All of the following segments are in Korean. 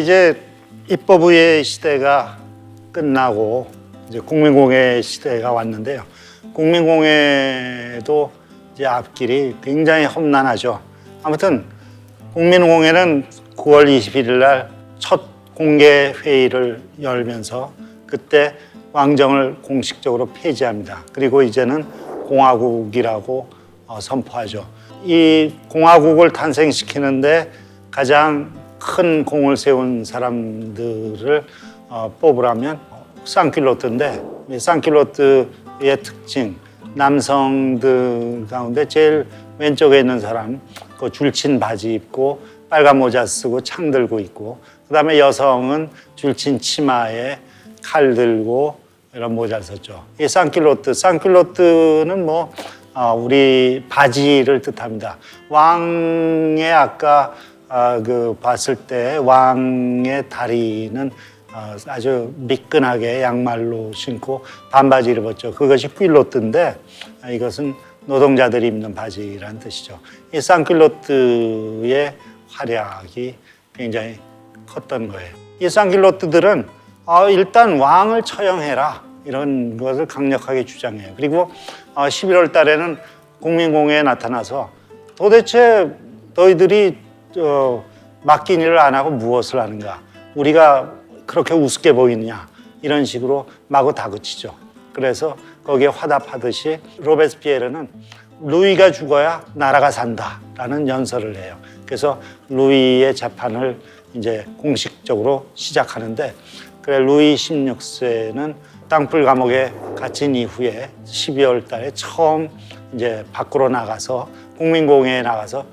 네, 이제 입법부의 시대가 끝나고 이제 국민공회 시대가 왔는데요. 국민공회도 이제 앞길이 굉장히 험난하죠. 아무튼 국민공회는 9월 21일 날 첫 공개 회의를 열면서 그때 왕정을 공식적으로 폐지합니다. 그리고 이제는 공화국이라고 어, 선포하죠. 이 공화국을 탄생시키는데 가장 큰 공을 세운 사람들을 어, 뽑으라면 쌍킬로트인데 이 쌍킬로트의 특징 남성들 가운데 제일 왼쪽에 있는 사람 그 줄친 바지 입고 빨간 모자 쓰고 창 들고 있고 그다음에 여성은 줄친 치마에 칼 들고 이런 모자를 썼죠. 이 쌍킬로트 쌍킬로트는 뭐 어, 우리 바지를 뜻합니다. 왕의 아까 아, 그 봤을 때 왕의 다리는 어, 아주 미끈하게 양말로 신고 반바지를 입었죠. 그것이 퀼로트인데 아, 이것은 노동자들이 입는 바지라는 뜻이죠. 이 쌍킬로트의 활약이 굉장히 컸던 거예요. 이 쌍킬로트들은 어, 일단 왕을 처형해라 이런 것을 강력하게 주장해요. 그리고 어, 11월 달에는 국민공회에 나타나서 도대체 너희들이 어, 맡긴 일을 안 하고 무엇을 하는가? 우리가 그렇게 우습게 보이느냐? 이런 식으로 마구 다그치죠. 그래서 거기에 화답하듯이 로베스피에르는 루이가 죽어야 나라가 산다라는 연설을 해요. 그래서 루이의 재판을 이제 공식적으로 시작하는데 그래 루이 16세는 땅불 감옥에 갇힌 이후에 12월 달에 처음 이제 밖으로 나가서 국민공회에 나가서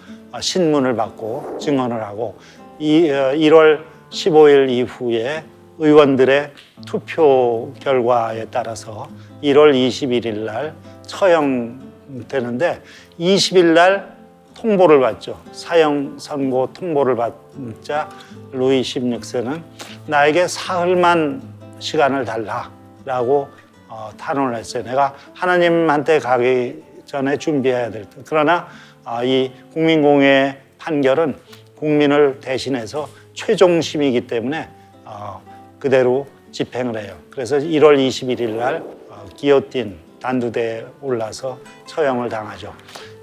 신문을 받고 증언을 하고 이 1월 15일 이후에 의원들의 투표 결과에 따라서 1월 21일 날 처형되는데 20일 날 통보를 받죠. 사형 선고 통보를 받자 루이 16세는 나에게 사흘만 시간을 달라라고 어, 탄원을 했어요. 내가 하나님한테 가기 전에 준비해야 될 듯. 그러나 아, 이 국민공회 판결은 국민을 대신해서 최종심이기 때문에 어, 그대로 집행을 해요. 그래서 1월 21일 날 어, 기어틴 단두대에 올라서 처형을 당하죠.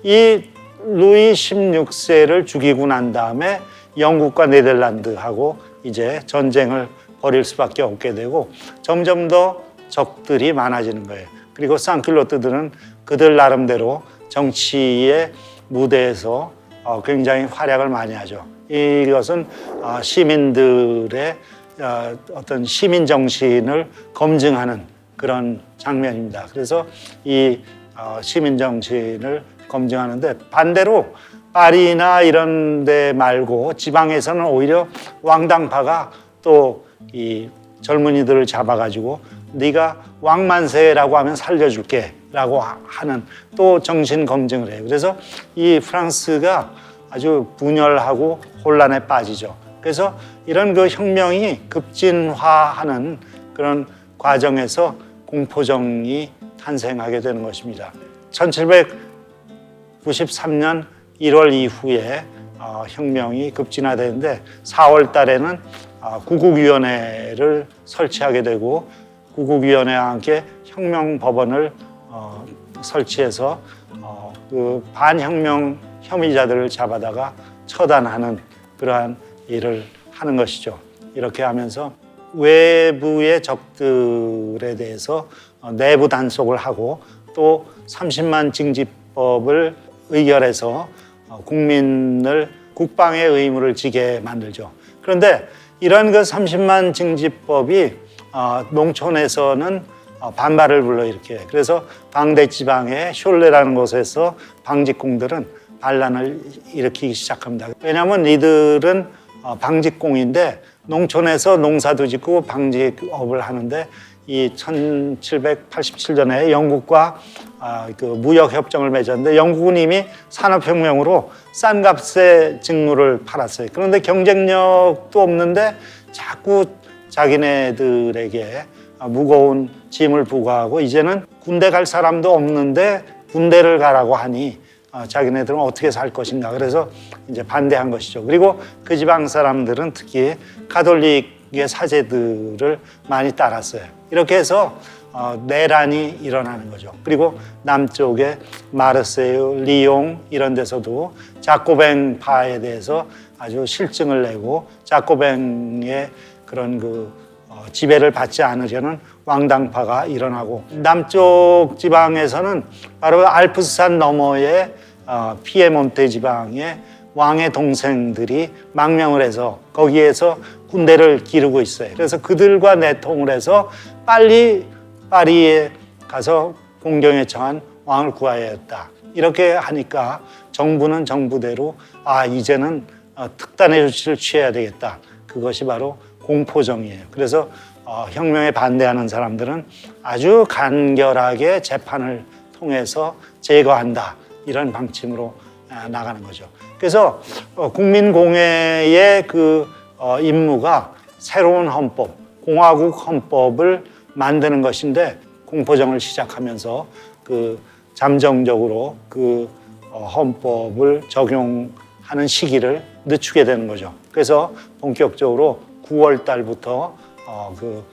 이 루이 16세를 죽이고 난 다음에 영국과 네덜란드하고 이제 전쟁을 벌일 수밖에 없게 되고 점점 더 적들이 많아지는 거예요. 그리고 쌍킬로트들은 그들 나름대로 정치의 무대에서 어, 굉장히 활약을 많이 하죠. 이것은 어, 시민들의 어, 어떤 시민 정신을 검증하는 그런 장면입니다. 그래서 이 어, 시민 정신을 검증하는데 반대로 파리나 이런 데 말고 지방에서는 오히려 왕당파가 또 이 젊은이들을 잡아가지고 네가 왕만세라고 하면 살려줄게 라고 하는 또 정신 검증을 해요. 그래서 이 프랑스가 아주 분열하고 혼란에 빠지죠. 그래서 이런 그 혁명이 급진화하는 그런 과정에서 공포정이 탄생하게 되는 것입니다. 1793년 1월 이후에 어, 혁명이 급진화되는데 4월 달에는 어, 구국위원회를 설치하게 되고 구국위원회와 함께 혁명법원을 어, 설치해서 어, 그 반혁명 혐의자들을 잡아다가 처단하는 그러한 일을 하는 것이죠. 이렇게 하면서 외부의 적들에 대해서 어, 내부 단속을 하고 또 30만 징집법을 의결해서 어, 국민을 국방의 의무를 지게 만들죠. 그런데 이런 그 30만 징집법이 어, 농촌에서는 어, 반발을 불러일으켜요. 그래서 방대 지방의 숄레라는 곳에서 방직공들은 반란을 일으키기 시작합니다. 왜냐하면 이들은 어, 방직공인데 농촌에서 농사도 짓고 방직업을 하는데 이 1787년에 영국과 아, 그 무역 협정을 맺었는데 영국은 이미 산업혁명으로 싼 값에 직무를 팔았어요. 그런데 경쟁력도 없는데 자꾸 자기네들에게 무거운 짐을 부과하고 이제는 군대 갈 사람도 없는데 군대를 가라고 하니 어, 자기네들은 어떻게 살 것인가 그래서 이제 반대한 것이죠. 그리고 그 지방 사람들은 특히 가톨릭의 사제들을 많이 따랐어요. 이렇게 해서 어, 내란이 일어나는 거죠. 그리고 남쪽에 마르세유, 리옹 이런 데서도 자코뱅파에 대해서 아주 실증을 내고 자코뱅의 그런 그 어, 지배를 받지 않으려는 왕당파가 일어나고 남쪽 지방에서는 바로 알프스산 너머의 어, 피에몬테 지방의 왕의 동생들이 망명을 해서 거기에서 군대를 기르고 있어요. 그래서 그들과 내통을 해서 빨리 파리에 가서 공경에 처한 왕을 구하여야 했다. 이렇게 하니까 정부는 정부대로 아 이제는 어, 특단의 조치를 취해야 되겠다. 그것이 바로 공포정이에요. 그래서 어, 혁명에 반대하는 사람들은 아주 간결하게 재판을 통해서 제거한다. 이런 방침으로 아, 나가는 거죠. 그래서 어, 국민공회의 그 어, 임무가 새로운 헌법, 공화국 헌법을 만드는 것인데 공포정을 시작하면서 그 잠정적으로 그 어, 헌법을 적용하는 시기를 늦추게 되는 거죠. 그래서 본격적으로 9월 달부터 어, 그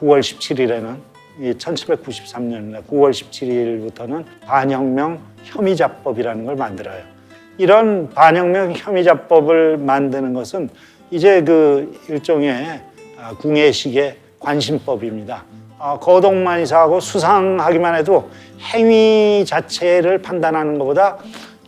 9월 17일에는 이 1793년 9월 17일부터는 반혁명 혐의자법이라는 걸 만들어요. 이런 반혁명 혐의자법을 만드는 것은 이제 그 일종의 아, 궁예식의 관심법입니다. 아, 거동만 이사하고 수상하기만 해도 행위 자체를 판단하는 것보다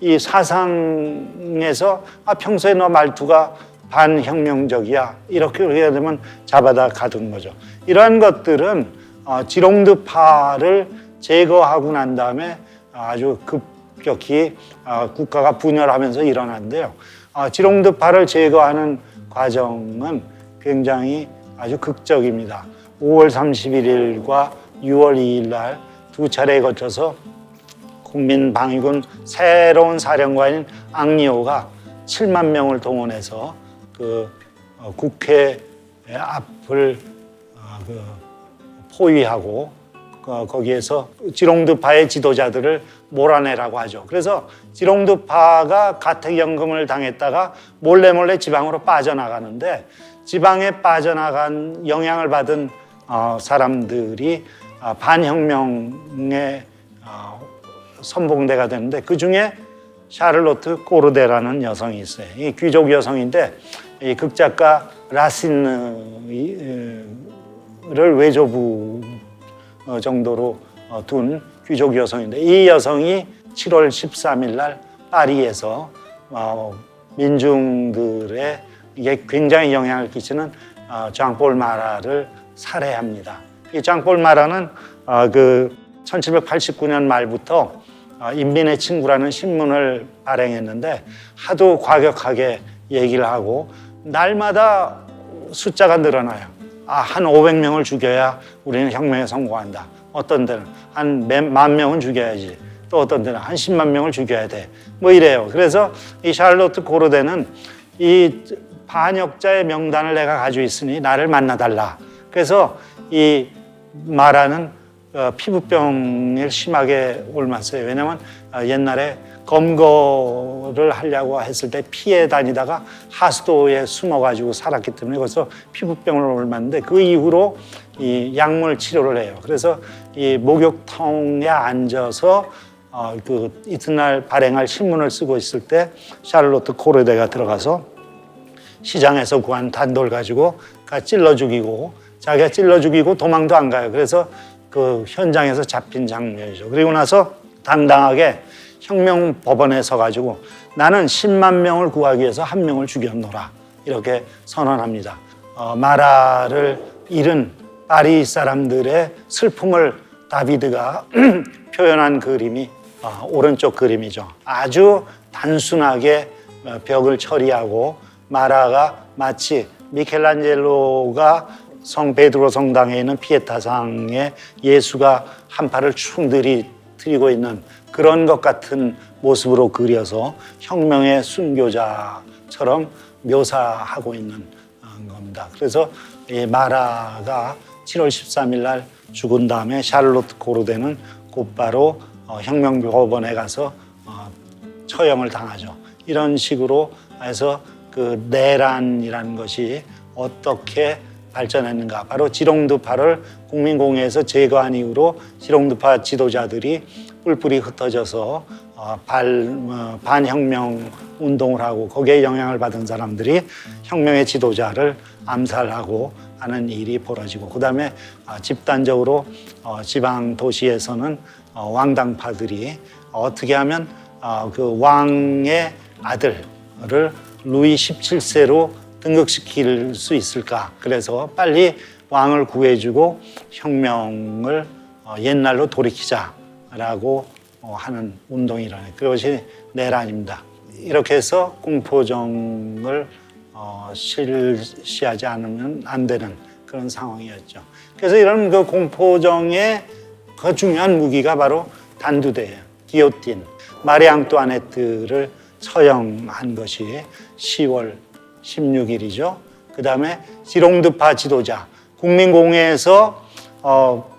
이 사상에서 아, 평소에 너 말투가 반혁명적이야 이렇게 해야 되면 잡아다 가둔 거죠. 이러한 것들은 어, 지롱드파를 제거하고 난 다음에 아주 급격히 어, 국가가 분열하면서 일어났는데요. 어, 지롱드파를 제거하는 과정은 굉장히 아주 극적입니다. 5월 31일과 6월 2일 날 두 차례에 거쳐서 국민방위군 새로운 사령관인 앙리오가 7만 명을 동원해서 그 어, 국회 앞을 어, 그 포위하고 어, 거기에서 지롱드파의 지도자들을 몰아내라고 하죠. 그래서 지롱드파가 가택연금을 당했다가 몰래 몰래 지방으로 빠져나가는데 지방에 빠져나간 영향을 받은 어, 사람들이 어, 반혁명의 어, 선봉대가 되는데 그 중에 샤를로트 코르데라는 여성이 있어요. 이 귀족 여성인데 이 극작가 라신을 외조부 어, 정도로 어, 둔 귀족 여성인데 이 여성이 7월 13일 날 파리에서 어, 민중들의 이게 굉장히 영향을 끼치는 어, 장폴 마라를 살해합니다. 이 장폴 마라는 어, 그 1789년 말부터 어, 인민의 친구라는 신문을 발행했는데 하도 과격하게 얘기를 하고 날마다 숫자가 늘어나요. 아, 한 500명을 죽여야 우리는 혁명에 성공한다. 어떤 데는 한 만 명은 죽여야지. 또 어떤 데는 한 10만 명을 죽여야 돼. 뭐 이래요. 그래서 이 샬로트 고르데는 이 반역자의 명단을 내가 가지고 있으니 나를 만나달라. 그래서 이 마라는 어, 피부병을 심하게 옮았어요. 왜냐하면 어, 옛날에 검거를 하려고 했을 때 피해 다니다가 하수도에 숨어가지고 살았기 때문에 그래서 피부병을 옮았는데 그 이후로 이 약물 치료를 해요. 그래서 이 목욕통에 앉아서 어, 그 이튿날 발행할 신문을 쓰고 있을 때 샤를로트 코르데가 들어가서 시장에서 구한 단돌 가지고 가 찔러 죽이고 자기가 찔러 죽이고 도망도 안 가요. 그래서 그 현장에서 잡힌 장면이죠. 그리고 나서 당당하게 혁명 법원에 서 가지고 나는 10만 명을 구하기 위해서 한 명을 죽였노라 이렇게 선언합니다. 어, 마라를 잃은 파리 사람들의 슬픔을 다비드가 표현한 그림이 어, 오른쪽 그림이죠. 아주 단순하게 어, 벽을 처리하고 마라가 마치 미켈란젤로가 성 베드로 성당에 있는 피에타상에 예수가 한 팔을 충 들이 들이고 있는 그런 것 같은 모습으로 그려서 혁명의 순교자처럼 묘사하고 있는 어, 겁니다. 그래서 이 마라가 7월 13일 날 죽은 다음에 샬롯 고르데는 곧바로 어, 혁명법원에 가서 어, 처형을 당하죠. 이런 식으로 해서 그 내란이라는 것이 어떻게 발전했는가? 바로 지롱두파를 국민공회에서 제거한 이후로 지롱두파 지도자들이 뿔뿔이 흩어져서 어, 발, 어, 반혁명 운동을 하고 거기에 영향을 받은 사람들이 혁명의 지도자를 암살하고 하는 일이 벌어지고 그 다음에 아, 집단적으로 어, 지방 도시에서는 어, 왕당파들이 어떻게 하면 어, 그 왕의 아들을 루이 17세로 등극시킬 수 있을까? 그래서 빨리 왕을 구해주고 혁명을 어, 옛날로 돌이키자 라고 어, 하는 운동이라는 그것이 내란입니다. 이렇게 해서 공포정을 어, 실시하지 않으면 안 되는 그런 상황이었죠. 그래서 이런 그 공포정의 그 중요한 무기가 바로 단두대예요. 기요틴. 마리 앙뚜아네트를 처형한 것이 10월 16일이죠. 그 다음에 지롱드파 지도자 국민공회에서 어,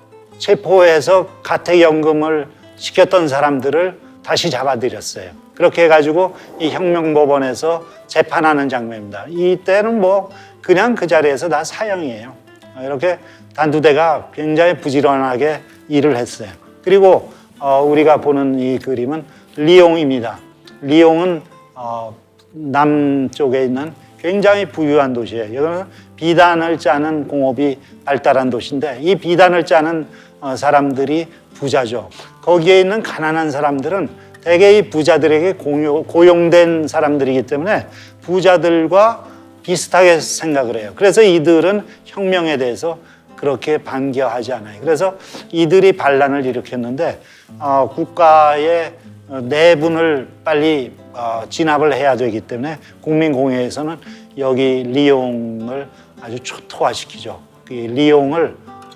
체포해서 가택연금을 시켰던 사람들을 다시 잡아들였어요. 그렇게 해가지고 이 혁명법원에서 재판하는 장면입니다. 이때는 뭐 그냥 그 자리에서 다 사형이에요. 이렇게 단두대가 굉장히 부지런하게 일을 했어요. 그리고 어, 우리가 보는 이 그림은 리옹입니다. 리옹은 어, 남쪽에 있는 굉장히 부유한 도시예요. 이거는 비단을 짜는 공업이 발달한 도시인데 이 비단을 짜는 어, 사람들이 부자죠. 거기에 있는 가난한 사람들은 대개 이 부자들에게 고용된 사람들이기 때문에 부자들과 비슷하게 생각을 해요. 그래서 이들은 혁명에 대해서 그렇게 반겨하지 않아요. 그래서 이들이 반란을 일으켰는데 어, 국가의 어, 내분을 빨리 어, 진압을 해야 되기 때문에 국민공회에서는 여기 리용을 아주 초토화시키죠. 그 리용을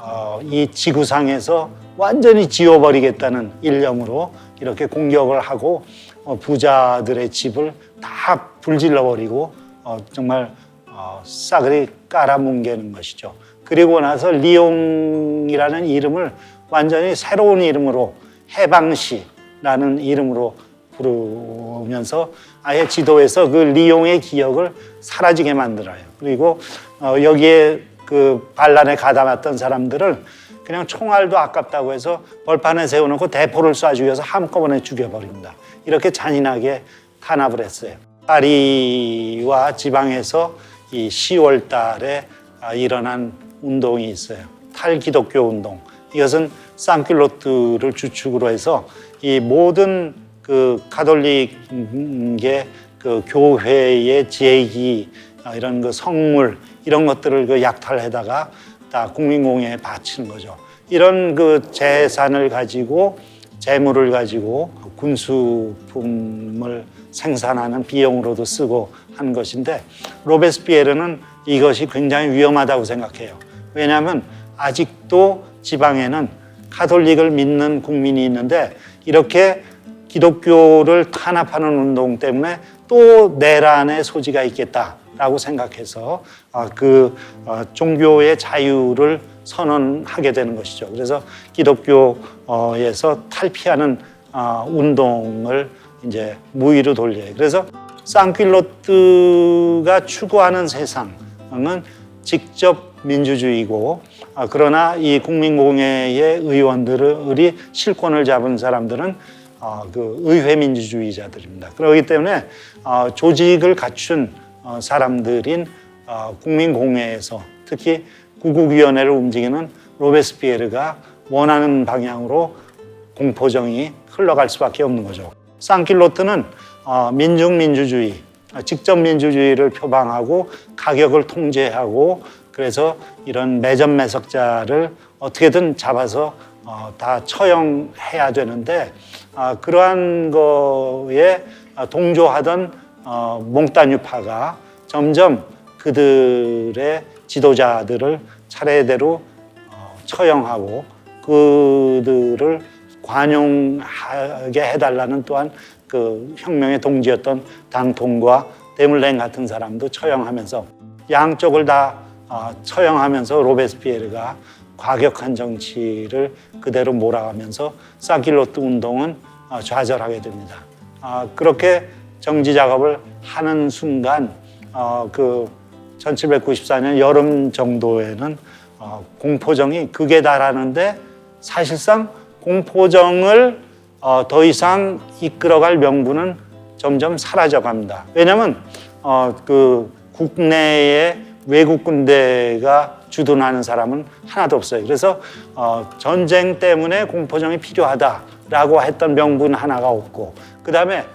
어, 이 지구상에서 완전히 지워버리겠다는 일념으로 이렇게 공격을 하고 어, 부자들의 집을 다 불질러 버리고 어, 정말 어, 싸그리 깔아뭉개는 것이죠. 그리고 나서 리용이라는 이름을 완전히 새로운 이름으로 해방시라는 이름으로 부르면서 아예 지도에서 그 리용의 기억을 사라지게 만들어요. 그리고 어, 여기에 그 반란에 가담했던 사람들을 그냥 총알도 아깝다고 해서 벌판에 세워놓고 대포를 쏴 죽여서 한꺼번에 죽여버립니다. 이렇게 잔인하게 탄압을 했어요. 파리와 지방에서 이 10월 달에 아, 일어난 운동이 있어요. 탈기독교 운동. 이것은 산킬로트를 주축으로 해서 이 모든 그 가톨릭의 그 교회의 제기 아, 이런 그 성물 이런 것들을 그 약탈해다가 다 국민공회에 바치는 거죠. 이런 그 재산을 가지고 재물을 가지고 군수품을 생산하는 비용으로도 쓰고 한 것인데 로베스피에르는 이것이 굉장히 위험하다고 생각해요. 왜냐하면 아직도 지방에는 카톨릭을 믿는 국민이 있는데 이렇게 기독교를 탄압하는 운동 때문에 또 내란의 소지가 있겠다 라고 생각해서 아, 그 어, 종교의 자유를 선언하게 되는 것이죠. 그래서 기독교에서 탈피하는 아, 운동을 이제 무위로 돌려요. 그래서 산킬로트가 추구하는 세상은 직접 민주주의고 아, 그러나 이 국민공회의 의원들이 실권을 잡은 사람들은 어, 그 의회 민주주의자들입니다. 그렇기 때문에 어, 조직을 갖춘 어, 사람들인 어, 국민공회에서 특히 구국위원회를 움직이는 로베스피에르가 원하는 방향으로 공포정이 흘러갈 수밖에 없는 거죠. 산킬로트는 어, 민중민주주의, 어, 직접 민주주의를 표방하고 가격을 통제하고 그래서 이런 매점 매석자를 어떻게든 잡아서 어, 다 처형해야 되는데 아, 그러한 거에 동조하던 어, 몽따뉴파가 점점 그들의 지도자들을 차례대로 어, 처형하고 그들을 관용하게 해달라는 또한 그 혁명의 동지였던 당통과 데물랭 같은 사람도 처형하면서 양쪽을 다 어, 처형하면서 로베스피에르가 과격한 정치를 그대로 몰아가면서 사킬로트 운동은 어, 좌절하게 됩니다. 아, 그렇게 정지 작업을 하는 순간 어, 그 1794년 여름 정도에는 어, 공포정이 극에 달하는데 사실상 공포정을 어, 더 이상 이끌어갈 명분은 점점 사라져갑니다. 왜냐하면 어, 그 국내에 외국 군대가 주둔하는 사람은 하나도 없어요. 그래서 어, 전쟁 때문에 공포정이 필요하다라고 했던 명분 하나가 없고 그 다음에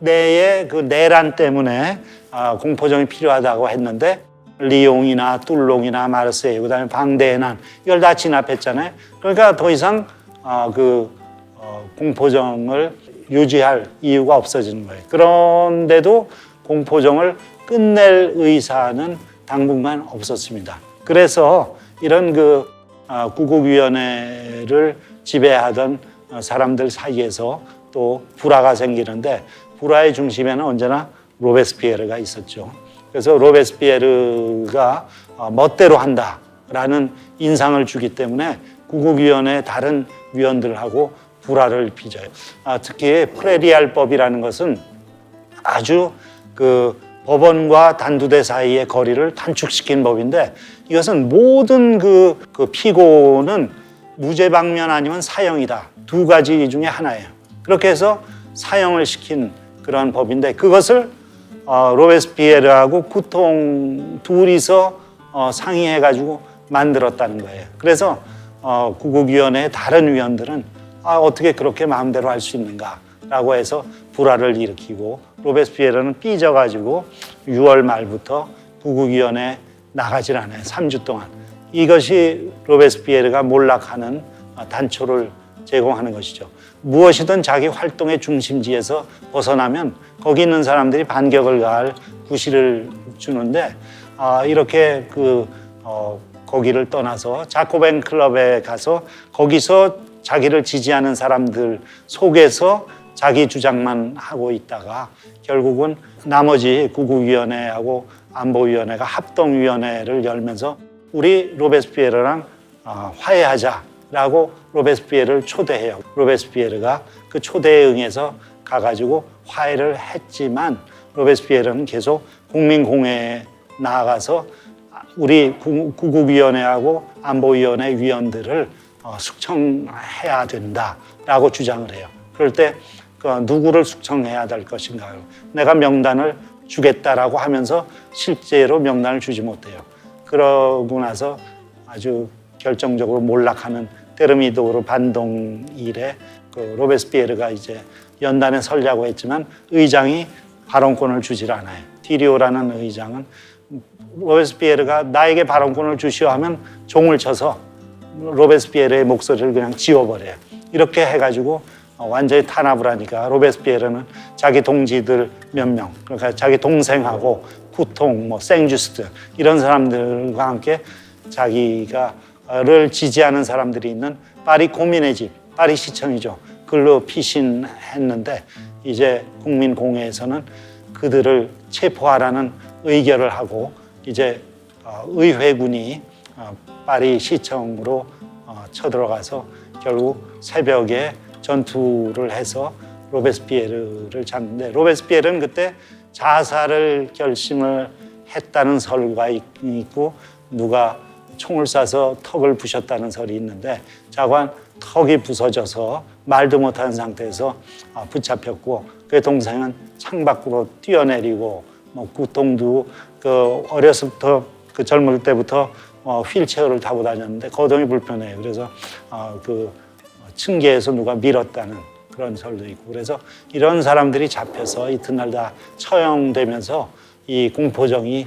국내의 그 내란 때문에 아, 공포정이 필요하다고 했는데 리옹이나 툴롱이나 마르세유 그다음에 방대난 이걸 다 진압했잖아요. 그러니까 더 이상 아, 그 어, 공포정을 유지할 이유가 없어지는 거예요. 그런데도 공포정을 끝낼 의사는 당분간 없었습니다. 그래서 이런 그 아, 구국위원회를 지배하던 어, 사람들 사이에서 또 불화가 생기는데 불화의 중심에는 언제나 로베스피에르가 있었죠. 그래서 로베스피에르가 어, 멋대로 한다라는 인상을 주기 때문에 구국위원회 다른 위원들하고 불화를 빚어요. 아, 특히 프레리알법이라는 것은 아주 그 법원과 단두대 사이의 거리를 단축시킨 법인데 이것은 모든 그, 그 피고는 무죄 방면 아니면 사형이다. 두 가지 중에 하나예요. 그렇게 해서 사형을 시킨 그런 법인데 그것을 어, 로베스피에르하고 구통 둘이서 어, 상의해가지고 만들었다는 거예요. 그래서 어, 구국위원회의 다른 위원들은 아, 어떻게 그렇게 마음대로 할 수 있는가라고 해서 불화를 일으키고 로베스피에르는 삐져가지고 6월 말부터 구국위원회 나가질 않아요. 3주 동안. 이것이 로베스피에르가 몰락하는 어, 단초를 제공하는 것이죠. 무엇이든 자기 활동의 중심지에서 벗어나면 거기 있는 사람들이 반격을 가할 구실을 주는데 아, 이렇게 그 어, 거기를 떠나서 자코벤 클럽에 가서 거기서 자기를 지지하는 사람들 속에서 자기 주장만 하고 있다가 결국은 나머지 구국위원회하고 안보위원회가 합동위원회를 열면서 우리 로베스피에르랑 어, 화해하자 라고 로베스피에르를 초대해요. 로베스피에르가 그 초대에 응해서 가가지고 화해를 했지만 로베스피에르는 계속 국민공회에 나아가서 우리 구- 구국위원회하고 안보위원회 위원들을 어, 숙청해야 된다라고 주장을 해요. 그럴 때그 누구를 숙청해야 될 것인가요? 내가 명단을 주겠다라고 하면서 실제로 명단을 주지 못해요. 그러고 나서 아주 결정적으로 몰락하는 테르미도르 반동 일에 그 로베스피에르가 이제 연단에 설려고 했지만 의장이 발언권을 주질 않아요. 티리오라는 의장은 로베스피에르가 나에게 발언권을 주시오 하면 종을 쳐서 로베스피에르의 목소리를 그냥 지워버려요. 이렇게 해가지고 어, 완전히 탄압을 하니까 로베스피에르는 자기 동지들 몇 명, 그러니까 자기 동생하고 구통, 뭐 생주스트 이런 사람들과 함께 자기가 를 지지하는 사람들이 있는 파리 고민의 집, 파리 시청이죠. 글로 피신했는데 이제 국민공회에서는 그들을 체포하라는 의결을 하고 이제 어, 의회군이 어, 파리 시청으로 어, 쳐들어가서 결국 새벽에 전투를 해서 로베스피에르를 잡는데 로베스피에르는 그때 자살을 결심을 했다는 설과 있- 있고 누가 총을 쏴서 턱을 부셨다는 설이 있는데 자관 턱이 부서져서 말도 못하는 상태에서 아, 붙잡혔고 그 동생은 창 밖으로 뛰어내리고 뭐 구통도 그 어려서부터 그 젊을 때부터 어, 휠체어를 타고 다녔는데 거동이 불편해요. 그래서 어, 그 층계에서 누가 밀었다는 그런 설도 있고 그래서 이런 사람들이 잡혀서 이튿날 다 처형되면서 이 공포정이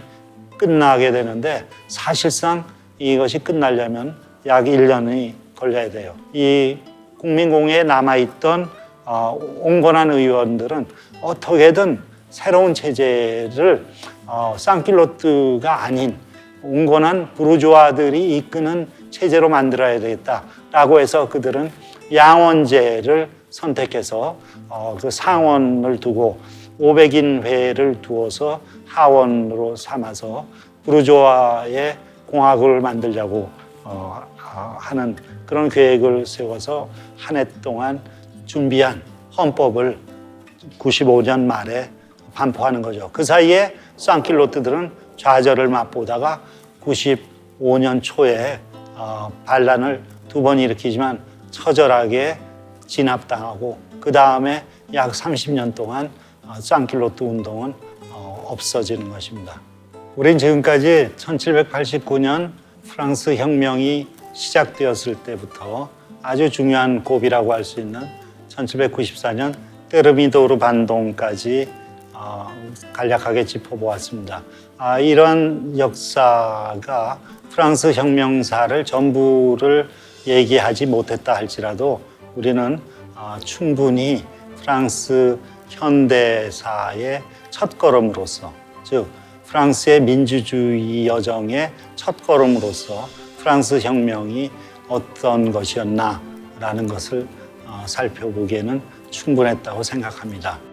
끝나게 되는데 사실상 이것이 끝나려면 약 1년이 걸려야 돼요. 이 국민공회에 남아있던 어, 온건한 의원들은 어떻게든 새로운 체제를 어, 쌍킬로트가 아닌 온건한 부르주아들이 이끄는 체제로 만들어야 되겠다라고 해서 그들은 양원제를 선택해서 어, 그 상원을 두고 500인 회를 두어서 하원으로 삼아서 부르주아의 공화국을 만들자고 어, 어, 하는 그런 계획을 세워서 한 해 동안 준비한 헌법을 95년 말에 반포하는 거죠. 그 사이에 쌍킬로트들은 좌절을 맛보다가 95년 초에 어, 반란을 두 번 일으키지만 처절하게 진압당하고 그 다음에 약 30년 동안 어, 쌍킬로트 운동은 어, 없어지는 것입니다. 우린 지금까지 1789년 프랑스 혁명이 시작되었을 때부터 아주 중요한 고비라고 할 수 있는 1794년 테르미도르 반동까지 어, 간략하게 짚어보았습니다. 아, 이런 역사가 프랑스 혁명사를 전부를 얘기하지 못했다 할지라도 우리는 어, 충분히 프랑스 현대사의 첫 걸음으로서 즉 프랑스의 민주주의 여정의 첫 걸음으로서 프랑스 혁명이 어떤 것이었나라는 것을 어, 살펴보기에는 충분했다고 생각합니다.